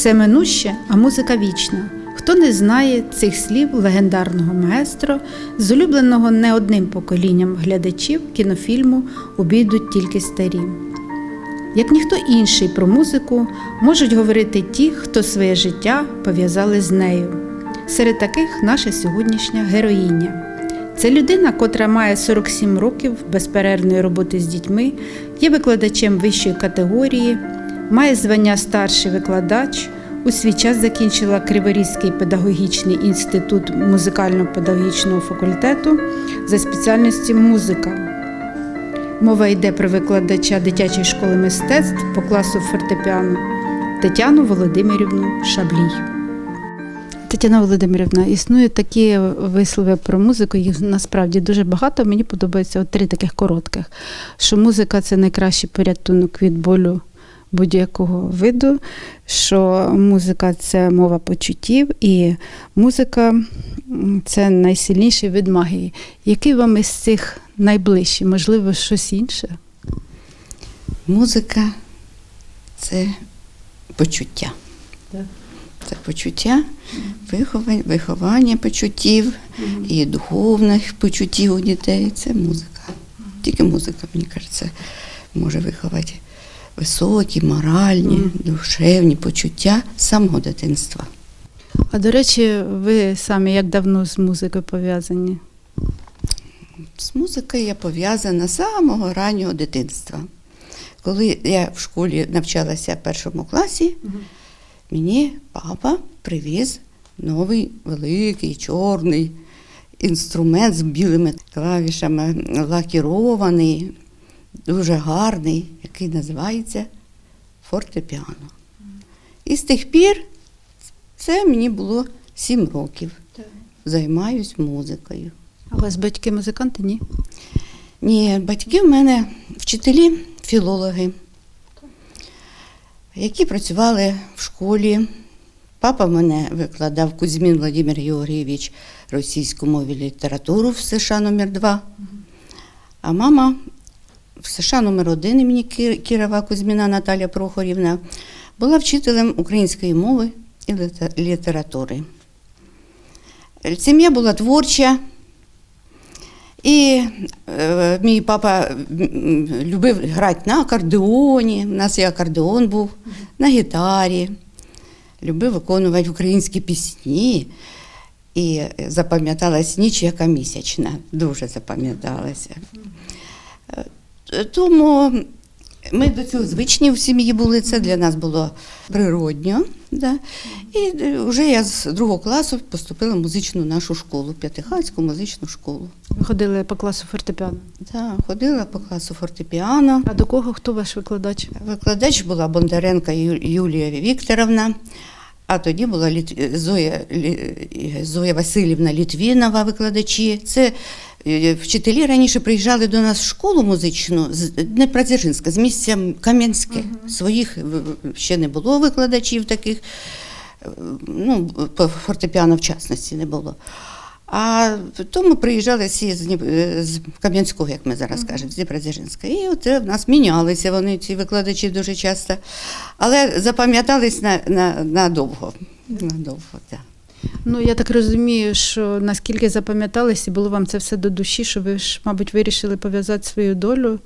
Все минуще, а музика вічна. Хто не знає цих слів легендарного маестро, з не одним поколінням глядачів кінофільму обійдуть тільки старі. Як ніхто інший про музику можуть говорити ті, хто своє життя пов'язали з нею. Серед таких наша сьогоднішня героїня. Це людина, котра має 47 років безперервної роботи з дітьми, є викладачем вищої категорії, має звання старший викладач. У свій час закінчила Криворізький педагогічний інститут музикально-педагогічного факультету за спеціальністю музика. Мова йде про викладача дитячої школи мистецтв по класу фортепіано Тетяну Володимирівну Шаблій. Тетяна Володимирівна, існують такі вислови про музику, їх насправді дуже багато. Мені подобається от три таких коротких: що музика це найкращий порятунок від болю будь-якого виду, що музика це мова почуттів, і музика це найсильніший вид магії. Який вам із цих найближчий? Можливо, щось інше? Музика це почуття. Так. Це почуття, виховання, виховання почуттів і духовних почуттів у дітей. Це музика. Тільки музика, мені кажеться, може виховати високі, моральні, душевні почуття з самого дитинства. А до речі, ви самі як давно з музикою пов'язані? З музикою я пов'язана з самого раннього дитинства. Коли я в школі навчалася в першому класі, мені папа привіз новий великий чорний інструмент з білими клавішами, лакірований, дуже гарний, який називається фортепіано. І з тих пір це мені було сім років. Займаюсь музикою. А у вас батьки музиканти? Ні? Ні, батьки в мене вчителі, філологи, які працювали в школі. Папа в мене викладав Кузьмін Владимир Георгійович російську мову і літературу в США номер 2 а мама в США номер 1 імені Кірова Кузьміна Наталя Прохорівна була вчителем української мови і літератури. Сім'я була творча, і е, мій папа любив грати на акордеоні, у нас і акордеон був, на гітарі, любив виконувати українські пісні. І запам'яталась ніч, яка місячна, дуже запам'яталася. Е, Тому ми до цього звичні в сім'ї були, це для нас було природньо. Да. І вже я з другого класу поступила в музичну нашу школу, П'ятихацьку музичну школу. Ви ходили по класу фортепіано. Да, ходила по класу фортепіано. А до кого хто ваш викладач? Викладач була Бондаренка Юлія Вікторовна, а тоді була Літ... Зоя, Лі- Зоя Васильівна Літвінова, викладачі. Це е, вчителі раніше приїжджали до нас в школу музичну з Днепродзержинська, з місця Кам'янське. Своїх в- в- ще не було викладачів таких, е, ну, по фортепіано в частності не було. А тому приїжджали всі з, е, з Кам'янського, як ми зараз кажемо, з Дніпродзержинська. І от в нас мінялися вони, ці викладачі дуже часто. Але запам'ятались на, на, надовго. Надовго, так. Ну я так розумію, що наскільки запам'яталось і було вам це все до душі, що ви ж, мабуть, вирішили пов'язати свою долю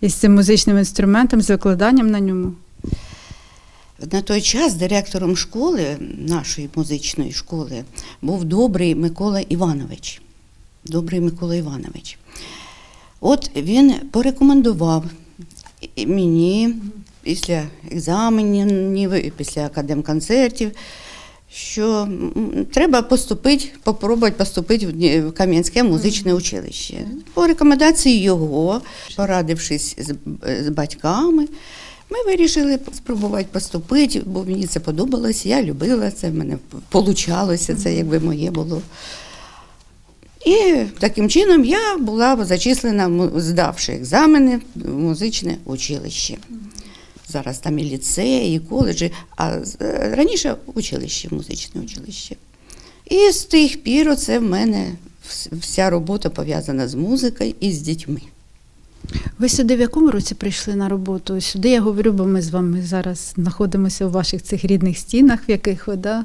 із цим музичним інструментом, з викладанням на ньому. На той час директором школи, нашої музичної школи, був добрий Микола Іванович. Добрий Микола Іванович. От він порекомендував мені після екзаменів, після академконцертів, що треба поступити, попробувати поступити в Кам'янське музичне училище. По рекомендації його, порадившись з батьками, ми вирішили спробувати поступити, бо мені це подобалось, я любила це, в мене получалося, це якби моє було. І таким чином я була зачислена, здавши екзамени в музичне училище. Зараз там і ліцеї, і коледжі, а е, раніше училище, музичне училище. І з тих пір оце в мене вся робота пов'язана з музикою і з дітьми. Ви сюди в якому році прийшли на роботу? Сюди я говорю, бо ми з вами зараз знаходимося у ваших цих рідних стінах, в яких ви да,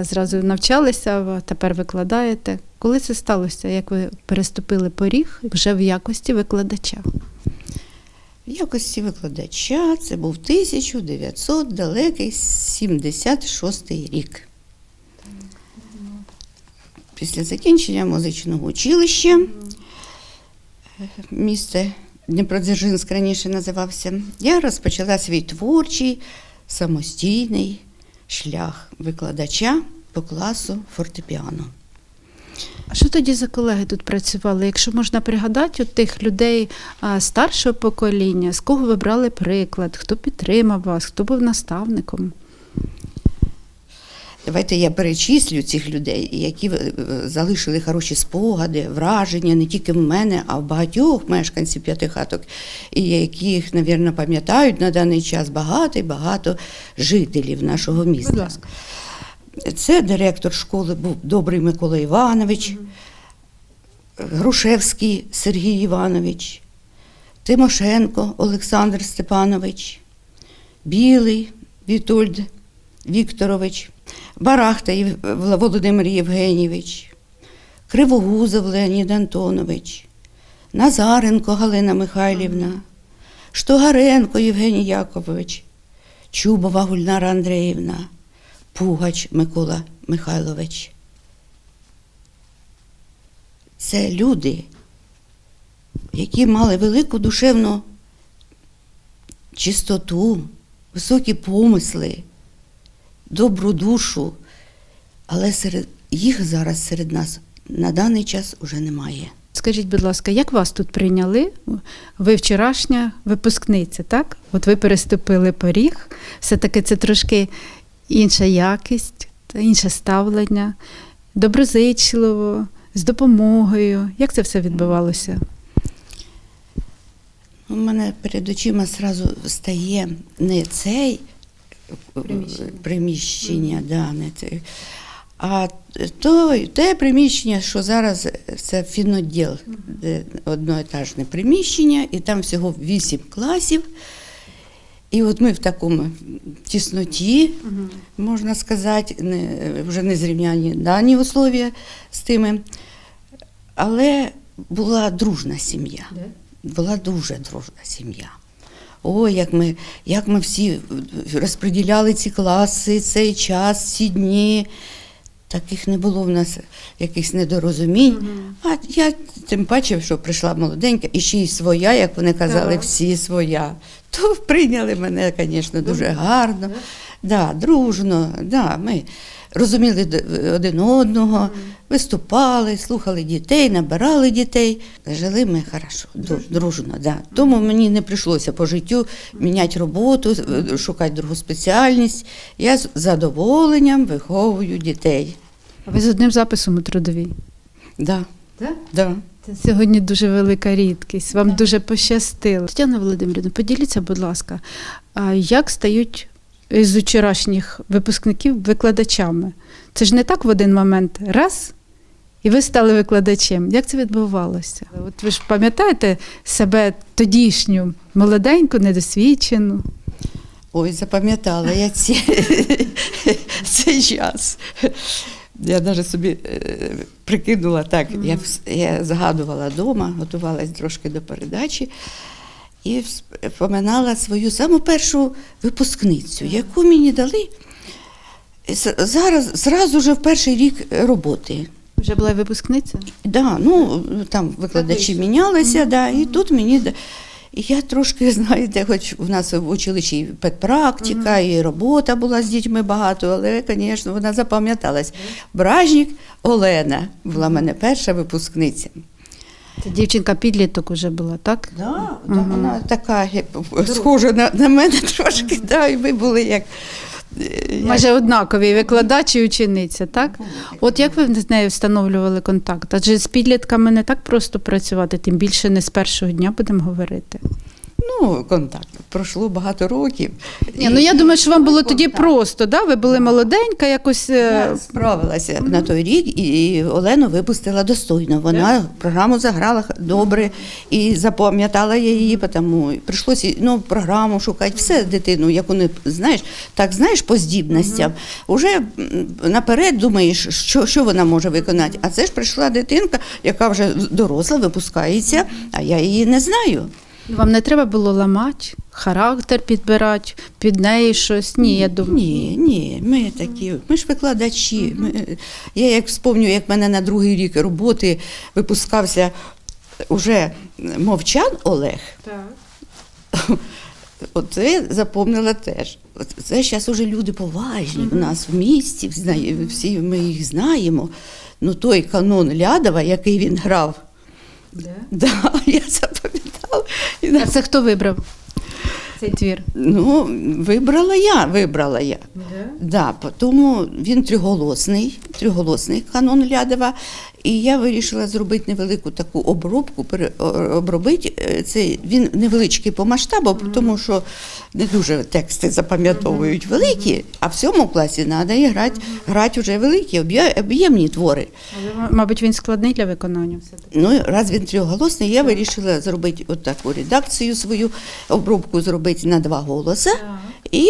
зразу навчалися, тепер викладаєте. Коли це сталося? Як ви переступили поріг вже в якості викладача? В якості викладача це був 1900 далекий 76 рік. Після закінчення музичного училища е, місце Дніпродзержинськ раніше називався, я розпочала свій творчий самостійний шлях викладача по класу фортепіано. А що тоді за колеги тут працювали? Якщо можна пригадати от тих людей старшого покоління, з кого ви брали приклад, хто підтримав вас, хто був наставником? Давайте я перечислю цих людей, які е, залишили хороші спогади, враження не тільки в мене, а в багатьох мешканців п'ятихаток, і яких, мабуть, пам'ятають на даний час багато і багато жителів нашого міста. Будь ласка. Це директор школи був Добрий Микола Іванович, Грушевський Сергій Іванович, Тимошенко Олександр Степанович, Білий Вітольд Вікторович, Барахта Володимир Євгенійович, Кривогузов Леонід Антонович, Назаренко Галина Михайлівна, Штогаренко Євгеній Яковович, Чубова Гульнара Андріївна, Пугач Микола Михайлович. Це люди, які мали велику душевну чистоту, високі помисли, добру душу, але серед їх зараз серед нас на даний час уже немає. Скажіть, будь ласка, як вас тут прийняли? Ви вчорашня випускниця, так? От ви переступили поріг. Все-таки це трошки інша якість, інше ставлення, доброзичливо, з допомогою. Як це все відбувалося? У мене перед очима зразу стає не цей Приміщення. приміщення, да, не цей, а то, те приміщення, що зараз це фіноділ, де одноетажне приміщення, і там всього вісім класів. І от ми в такому тісноті, можна сказати, не, вже не зрівняні дані условия з тими. Але була дружна сім'я. Була дуже дружна сім'я. Ой, як ми, як ми всі розподіляли ці класи, цей час, ці дні. Таких не було в нас якихось недорозумінь. А я тим паче, що прийшла молоденька, і ще й своя, як вони казали, Так. всі своя. То прийняли мене, звісно, дуже гарно, да, дружно. Да, ми розуміли один одного, виступали, слухали дітей, набирали дітей. Жили ми хорошо, дружно. дружно да. Тому мені не прийшлося по життю міняти роботу, е, шукати другу спеціальність. Я з задоволенням виховую дітей. А ви з одним записом у трудовій? Да, Так? да. Це сьогодні дуже велика рідкість. Вам дуже пощастило. Тетяна Володимирівна, поділіться, будь ласка, як стають з вчорашніх випускників викладачами? Це ж не так в один момент раз. І ви стали викладачем. Як це відбувалося? От ви ж пам'ятаєте себе тодішню, молоденьку, недосвідчену? Ой, запам'ятала я ці, цей час. Я навіть собі е, прикинула так, я, я згадувала вдома, готувалась трошки до передачі і вспоминала свою саму першу випускницю, яку мені дали зараз, зразу же в перший рік роботи. Вже була випускниця? Да, ну там викладачі мінялися, да, і тут мені. І я трошки, знаєте, хоч у нас в училищі і педпрактика, і робота була з дітьми багато, але, звісно, вона запам'яталась. Бражник Олена була в мене перша випускниця. Це дівчинка підліток уже була, так? Да, да, вона така, схожа на, на мене трошки, да, і ми були як. е, як- Майже однакові викладач і учениця, так? От як ви з нею встановлювали контакт? Адже з підлітками не так просто працювати, тим більше не з першого дня будемо говорити. Ну, контакт. Пройшло багато років. Ні, ну я думаю, що вам було тоді просто, да? ви були молоденька, якось. е, Я справилася на той рік, і Олену випустила достойно. Вона програму заграла добре і запам'ятала я її, тому прийшлося ну, програму шукати, все дитину, яку не знаєш, так знаєш по здібностям. Уже наперед думаєш, що, що вона може виконати. А це ж прийшла дитинка, яка вже доросла, випускається, а я її не знаю. Вам не треба було ламати, характер підбирати, під неї щось. Ні, я думаю. Ні, ні, ми такі, ми ж викладачі. Ми, я як вспомню, як мене на другий рік роботи випускався уже мовчан Олег, оце запомнила теж. Це зараз уже люди поважні у нас в місті, всі ми їх знаємо. Ну той канон Лядова, який він грав, да, я А це хто вибрав цей твір? Ну, вибрала я, вибрала я. Да, по- тому він триголосний, триголосний канон Лядова. І я вирішила зробити невелику таку обробку, обробити е, цей. Він невеличкий по масштабу, тому що не дуже тексти запам'ятовують великі, а в сьому класі треба грати, грати вже великі, об'ємні твори. Але, мабуть, він складний для виконання все-таки. Ну, раз він трьохголосний, я вирішила зробити от таку редакцію свою, обробку зробити на два голоси і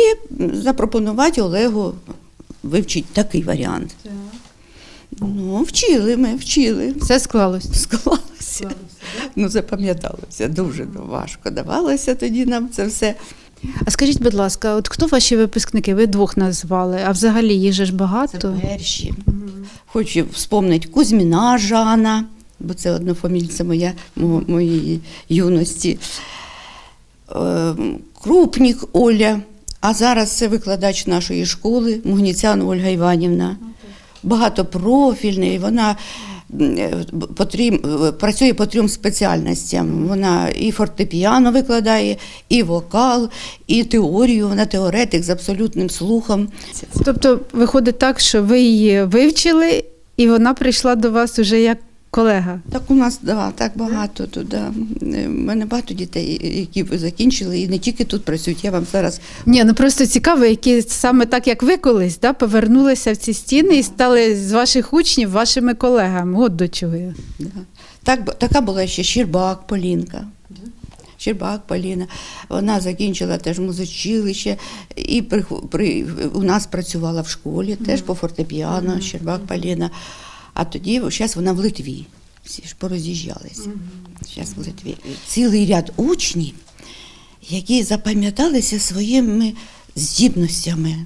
запропонувати Олегу вивчити такий варіант. Ну, вчили ми, вчили. Все склалось. Склалося. Ну, запам'яталося. Дуже важко давалося тоді нам це все. А скажіть, будь ласка, от хто ваші випускники? Ви двох назвали, а взагалі їх же ж Це багато. перші. Хочу вспомнити Кузьміна Жана, бо це однофамільця моя, мо- моєї юності. Е, Крупнік Оля, а зараз це викладач нашої школи, Мугніцян Ольга Іванівна. Багатопрофільний, вона е, по трім- е, працює по трьом спеціальностям. Вона і фортепіано викладає, і вокал, і теорію. Вона теоретик з абсолютним слухом. Тобто виходить так, що ви її вивчили, і вона прийшла до вас уже як колега. Так у нас да, так багато тут. Да. Е, У мене багато дітей, які закінчили і не тільки тут працюють. Я вам зараз Ні, ну просто цікаво, які саме так, як ви колись, да, повернулися в ці стіни і стали з ваших учнів вашими колегами. От до чого я. да. так, така була ще Щербак Полінка. Щербак Поліна. Вона закінчила теж музичилище і при, при, у нас працювала в школі, теж по фортепіано, Щербак Поліна. А тоді, зараз вона в Литві. Всі ж пороз'їжджалися. Зараз в Литві. Цілий ряд учнів, які запам'яталися своїми здібностями,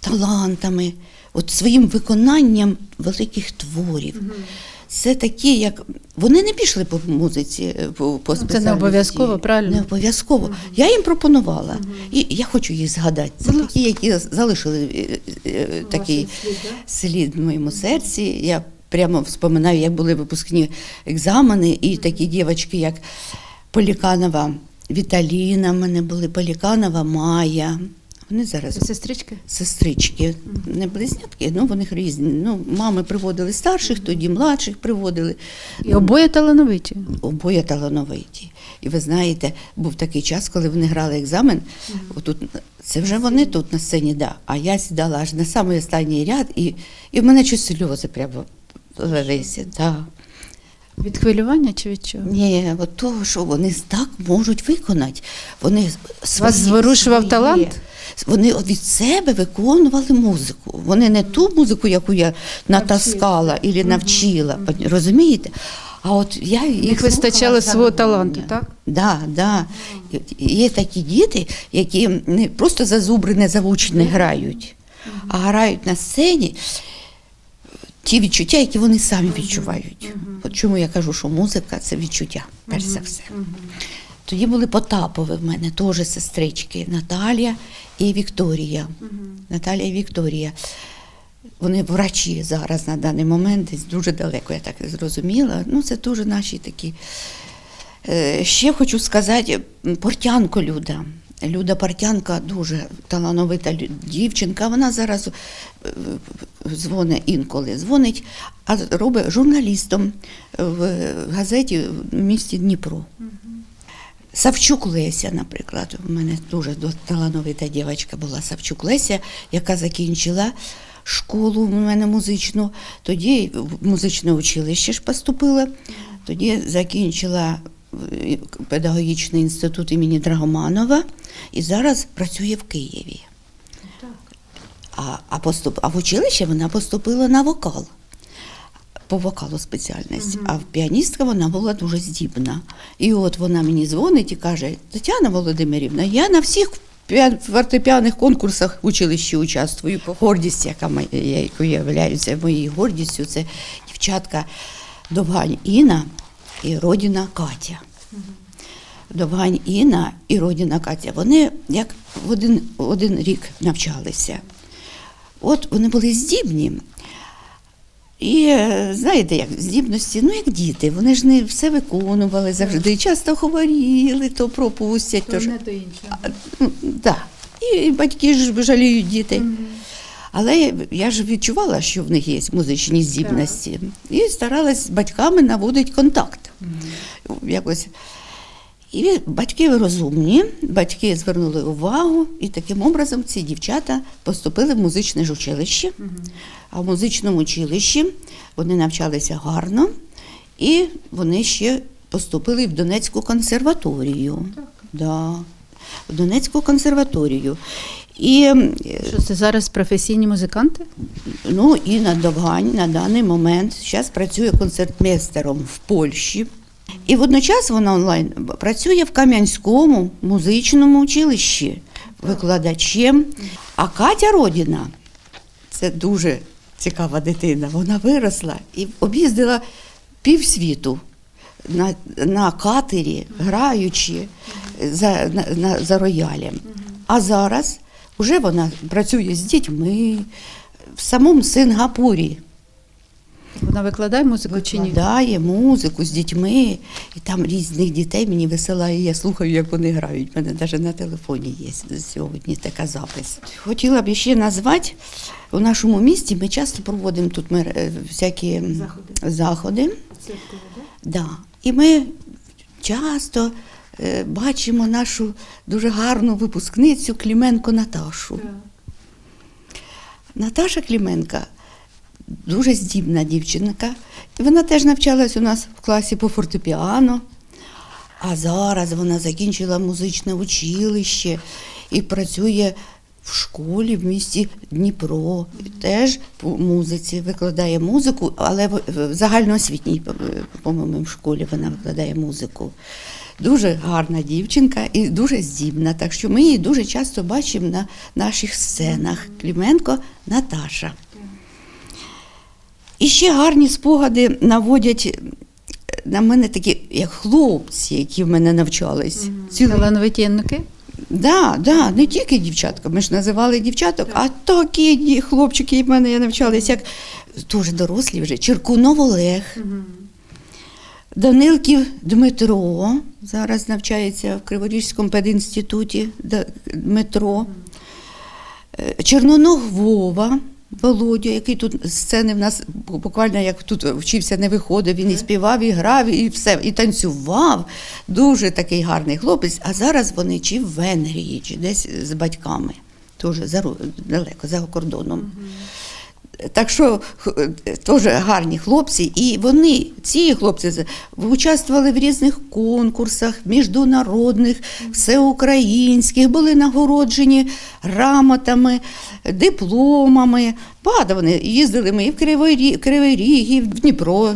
талантами, от своїм виконанням великих творів. Це такі, як вони не пішли по музиці, е, по, по Ну, це не обов'язково, правильно? Не обов'язково. Я їм пропонувала. І я хочу їх згадати. Це такі, які залишили е, е, такий слід в моєму серці. Я прямо вспоминаю, як були випускні екзамени, і такі дівчатки, як Поліканова Віталіна, в мене були Поліканова Майя. Вони зараз Сестрички? сестрички, не близнятки, ну вони різні. Ну, мами приводили старших, тоді младших приводили. І обоє талановиті. Обоє талановиті. І ви знаєте, був такий час, коли вони грали екзамен. Отут, це вже вони тут на сцені, да. А я сідала аж на самий останній ряд, і, і в мене щось сльози прямо лилися. Да. Від хвилювання чи від чого? Ні, от того, що вони так можуть виконати. Вони свої- зворушував своє. талант? Вони від себе виконували музику. Вони не ту музику, яку я натаскала і навчила, розумієте? А от я їх вистачало свого таланту, так? Да, да. Є такі діти, які не просто за зубри не завучені грають, а грають на сцені ті відчуття, які вони самі відчувають. От чому я кажу, що музика це відчуття, перш за все. Тоді були Потапови в мене теж сестрички Наталія і Вікторія. Наталія і Вікторія. Вони врачі зараз на даний момент, десь дуже далеко, я так зрозуміла. Ну, це дуже наші такі. Е, Ще хочу сказати, Портянко Люда. Люда Портянка дуже талановита дівчинка. Вона зараз е, дзвонить інколи, дзвонить, а робить журналістом в газеті в місті Дніпро. Савчук Леся, наприклад. У мене дуже талановита дівчинка була Савчук Леся, яка закінчила школу у мене музичну. Тоді в музичне училище ж поступила. Тоді закінчила педагогічний інститут імені Драгоманова і зараз працює в Києві. А, а, поступ, а в училище вона поступила на вокал. По вокалу спеціальність. А в піаністка вона була дуже здібна. І от вона мені дзвонить і каже: Тетяна Володимирівна, я на всіх піа- фортепіаних конкурсах в училищі участвую. Гордість, яка моя- я- являюся моєю гордістю, це дівчатка Довгань Інна і Родіна Катя. Довгань Інна і Родіна Катя, вони як в один, один рік навчалися. От вони були здібні. І знаєте, як здібності, ну як діти, вони ж не все виконували завжди. Часто хворіли, то пропустять, то, ж. то інше. Ну, да. І батьки ж жаліють дітей. Але я ж відчувала, що в них є музичні здібності. І старалась з батьками наводити контакт. Якось. І батьки розумні, батьки звернули увагу, і таким образом ці дівчата поступили в музичне ж училище. А в музичному училищі вони навчалися гарно, і вони ще поступили в Донецьку консерваторію. Да, в Донецьку консерваторію. І е, Що це зараз професійні музиканти? Ну і на Довгань на даний момент зараз працює концертмейстером в Польщі. І водночас вона онлайн працює в Кам'янському музичному училищі викладачем. А Катя Родіна це дуже цікава дитина. Вона виросла і об'їздила півсвіту на, на катері, граючи за, на, на, за роялем. А зараз вже вона працює з дітьми в самому Сингапурі. Вона викладає музику чи ні? Викладає музику з дітьми, і там різних дітей мені висилає, я слухаю, як вони грають. У мене навіть на телефоні є сьогодні така запис. Хотіла б ще назвати, у нашому місті ми часто проводимо тут е, всякі Заходи. заходи. Да. І ми часто бачимо нашу дуже гарну випускницю Кліменко Наташу. Наташа Кліменка дуже здібна дівчинка. І вона теж навчалась у нас в класі по фортепіано. А зараз вона закінчила музичне училище і працює в школі в місті Дніпро. І Теж по музиці викладає музику, але в загальноосвітній, по- по-моєму, в школі вона викладає музику. Дуже гарна дівчинка і дуже здібна. Так що ми її дуже часто бачимо на наших сценах. Кліменко Наташа. І ще гарні спогади наводять е, на мене такі, як хлопці, які в мене навчались. Цілий Талановиті януки? Да, да, не тільки дівчатка. Ми ж називали дівчаток, а такі хлопчики в мене навчались, як дуже дорослі вже. Черкунов Олег, Данилків Дмитро, зараз навчається в Криворізькому пединституті Дмитро, Е, Черноног Вова. Володя, який тут з сцени в нас буквально як тут вчився, не виходив, він і співав, і грав, і все, і танцював. Дуже такий гарний хлопець. А зараз вони чи в Венгрії, чи десь з батьками, теж далеко, за кордоном. Так що теж гарні хлопці, і вони, ці хлопці, участвували в різних конкурсах, міжнародних, всеукраїнських, були нагороджені грамотами, дипломами. Багато вони їздили ми і в Кривий Кривий Ріг, і в Дніпро,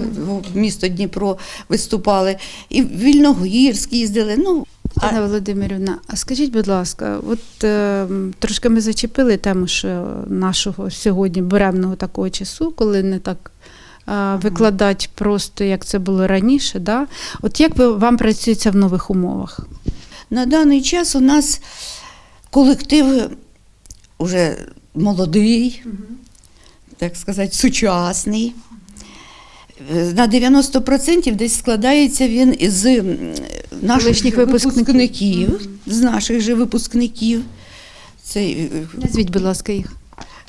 в місто Дніпро виступали, і в Вільногірськ їздили. Ну, Тетяна Володимирівна, а скажіть, будь ласка, от е, трошки ми зачепили тему що нашого сьогодні буремного такого часу, коли не так е, викладати просто, як це було раніше. Да? От як ви, вам працюється в нових умовах? На даний час у нас колектив уже молодий, так сказати, сучасний. Е, На 90% десь складається він із наших же випускників. випускників, з наших же випускників. Це е, Назвіть, будь ласка, їх.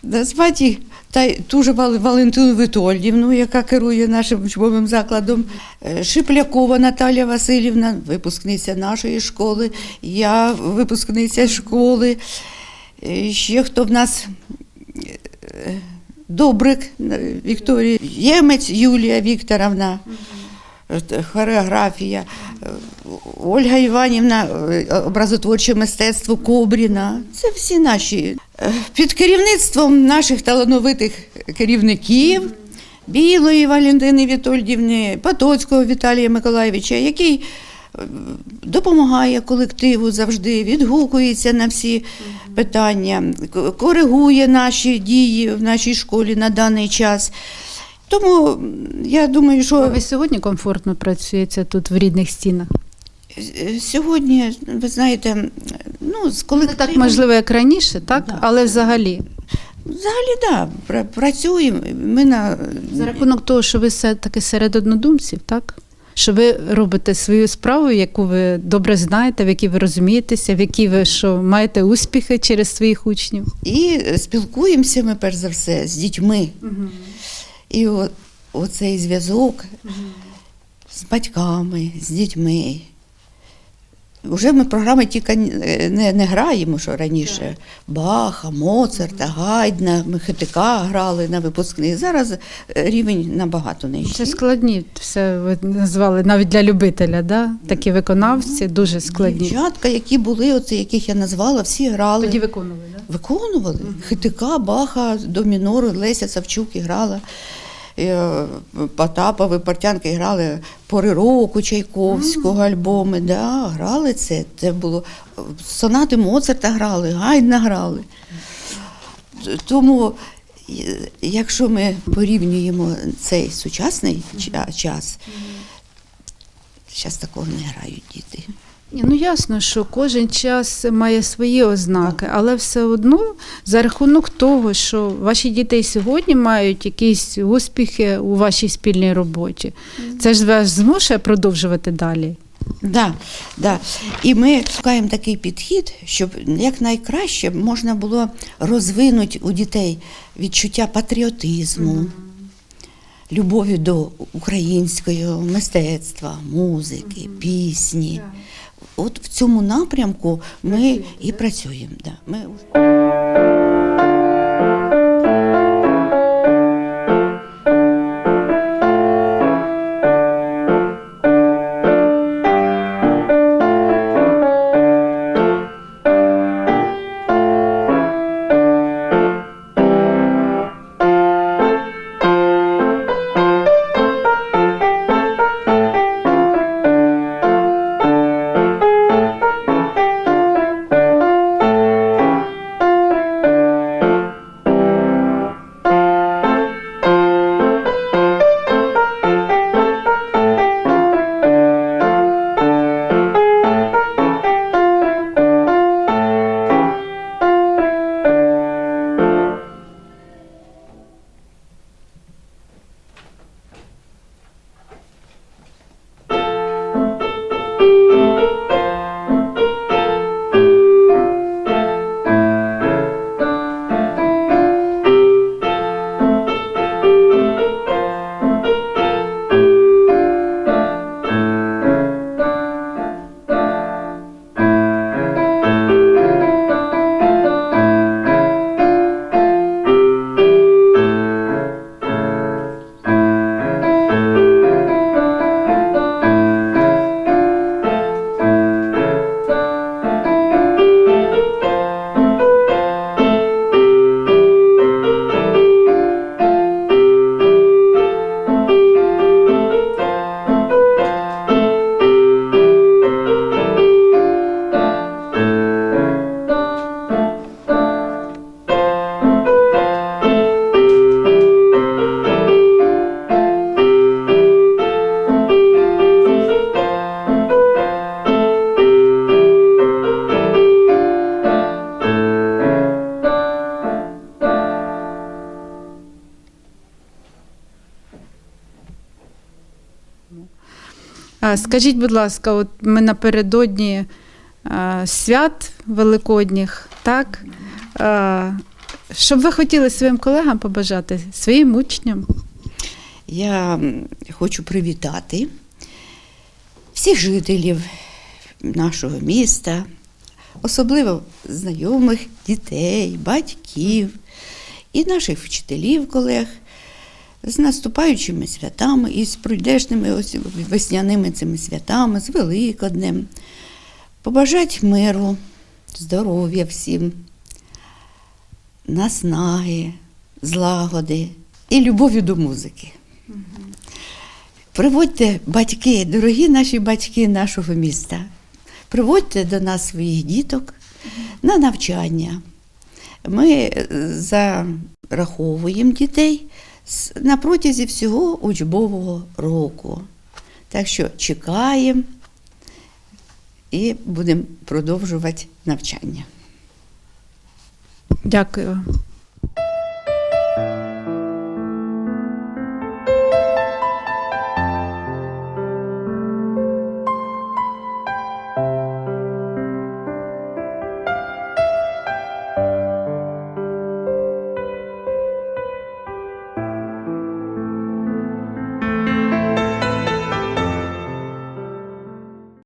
назвати їх. Та ту же Валентину Витольдівну, яка керує нашим учбовим закладом, е, Шиплякова Наталя Васильівна, випускниця нашої школи, я випускниця школи. Е, Ще хто в нас? Добрик Вікторія, Ємець Юлія Вікторовна, хореографія, е, Ольга Іванівна, е, образотворче мистецтво Кобріна. Це всі наші. Е, Під керівництвом наших талановитих керівників. Білої Валентини Вітольдівни, Потоцького Віталія Миколаєвича, який е, допомагає колективу завжди, відгукується на всі питання, коригує наші дії в нашій школі на даний час. Тому я думаю, що. А ви сьогодні комфортно працюєте тут в рідних стінах? е, сьогодні, ви знаєте, ну, з Не так можливо, як раніше, так? Да. Але взагалі, Взагалі, так, да, працюємо. Ми на... за рахунок того, що ви все таки серед однодумців, так? Що ви робите свою справу, яку ви добре знаєте, в якій ви розумієтеся, в якій ви що маєте успіхи через своїх учнів. І спілкуємося ми перш за все з дітьми. І о, оцей зв'язок з батьками, з дітьми. Уже ми програми тільки е, не, не граємо, що раніше. Баха, Моцарта, Гайдна, ми хитика грали на випускних. Зараз е, рівень набагато Це складні, все ви назвали навіть для любителя, да? такі виконавці дуже складні. Дівчатка, які були, оце, яких я назвала, всі грали. Тоді виконували, так? Виконували. Хитика, Баха, до мінору, Леся Савчук і грала. Е, Потапова, Портянки грали пори року Чайковського альбоми. Да, грали це. Це було сонати Моцарта грали, Гайдна грали. Тому, е, якщо ми порівнюємо цей сучасний час, зараз такого не грають діти. Ні, ну ясно, що кожен час має свої ознаки, але все одно за рахунок того, що ваші діти сьогодні мають якісь успіхи у вашій спільній роботі, це ж вас змушує продовжувати далі. Да, да. І ми шукаємо такий підхід, щоб якнайкраще можна було розвинути у дітей відчуття патріотизму, любові до українського мистецтва, музики, пісні. От в цьому напрямку ми і працюємо. Да. Ми... Скажіть, будь ласка, от ми напередодні свят великодніх, так? Що б ви хотіли своїм колегам побажати, своїм учням? Я хочу привітати всіх жителів нашого міста, особливо знайомих дітей, батьків і наших вчителів, колег з наступаючими святами і з прийдешними ось весняними цими святами, з Великоднем. Побажати миру, здоров'я всім, наснаги, злагоди і любові до музики. Приводьте батьки, дорогі наші батьки нашого міста, приводьте до нас своїх діток на навчання. Ми е, зараховуємо дітей на протязі всього учбового року. Так що чекаємо і будемо продовжувати навчання. Дякую.